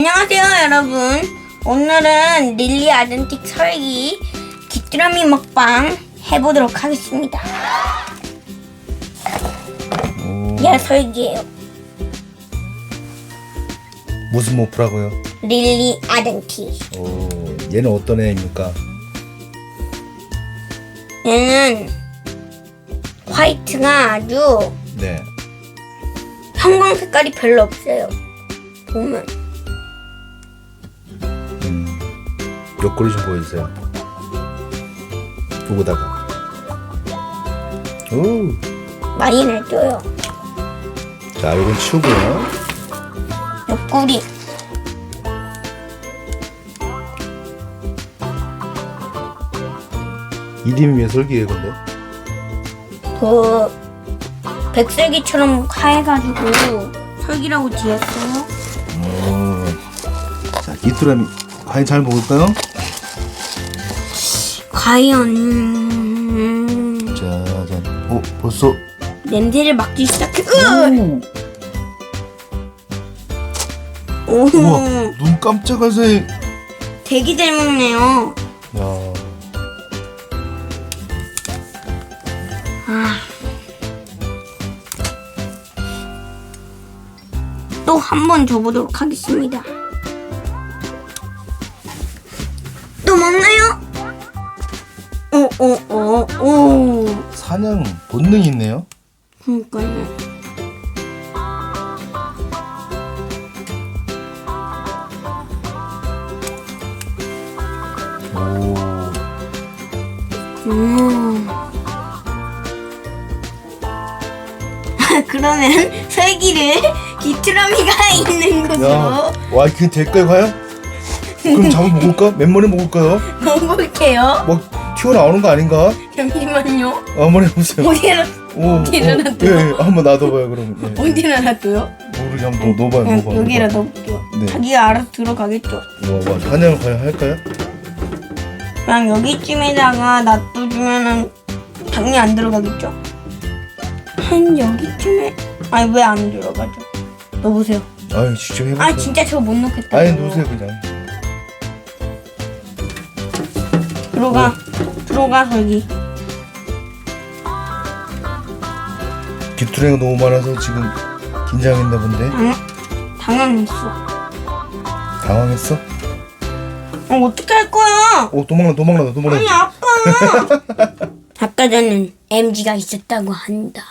안녕하세요 여러분. 오늘은 릴리 아덴틱 설기 귀뚜라미 먹방 해보도록 하겠습니다. 오, 얘 설기예요. 무슨 모프라고요? 릴리 아덴틱. 오, 얘는 어떤 애입니까? 얘는 화이트가 아주 네. 형광 색깔이 별로 없어요. 보면 옆구리 좀 보여주세요. 요거다가. 오, 많이 내줘요 자, 요건 치우고요. 옆구리 이름이 왜 설기예요, 근데? 그 백설기처럼 하해가지고 설기라고 지었어요 오, 자, 귀뚜라미 과연 잘 먹을까요? 과연 자, 어, 벌써. 냄새를 맡기 시작해 오, 오 우와, 눈 깜짝할 사이. 되게 잘 먹네요 야, 아. 또 한 번 줘보도록 하겠습니다. 오, 오, 오, 오. 사냥 본능이 있네요. 그러니까요. 오, 음. 그러면 설기를 귀뚜라미가 있는 야, 곳으로 와, 그게 될까요, 과연? 그럼 잡아 먹을까? 맨머리 먹을까요? 먹어볼게요. 막 튀어나오는 거 아닌가? 잠시만요. 아, 한번 해보세요. 어디에 오, 어디에다 어, 놔둬요? 예, 예, 한번 놔둬봐요, 그럼. 예. 어디에 놔둬요? 모르게 한번 넣- 넣어봐요, 그냥 넣어봐요. 여기에다 넣어봐요. 넣을게요. 네. 자기가 알아서 들어가겠죠. 와, 와, 사냥을 과연 할까요? 그냥 여기쯤에다가 놔둬주면은 당연히 안 들어가겠죠. 한 여기쯤에 아니 왜 안 들어가죠? 넣어보세요. 아유, 직접 해보세요. 아 진짜 저거 못 넣겠다. 아니, 놓으세요, 그냥. 들어가 들어가 거기. 귀뚜라미가 너무 많아서 지금 긴장했나 본데. 당 당황했어. 당황했어? 어 어떻게 할 거야? 오, 도망가, 도망가, 도망가. 아니 아까 아까 전엔 MG가 있었다고 한다.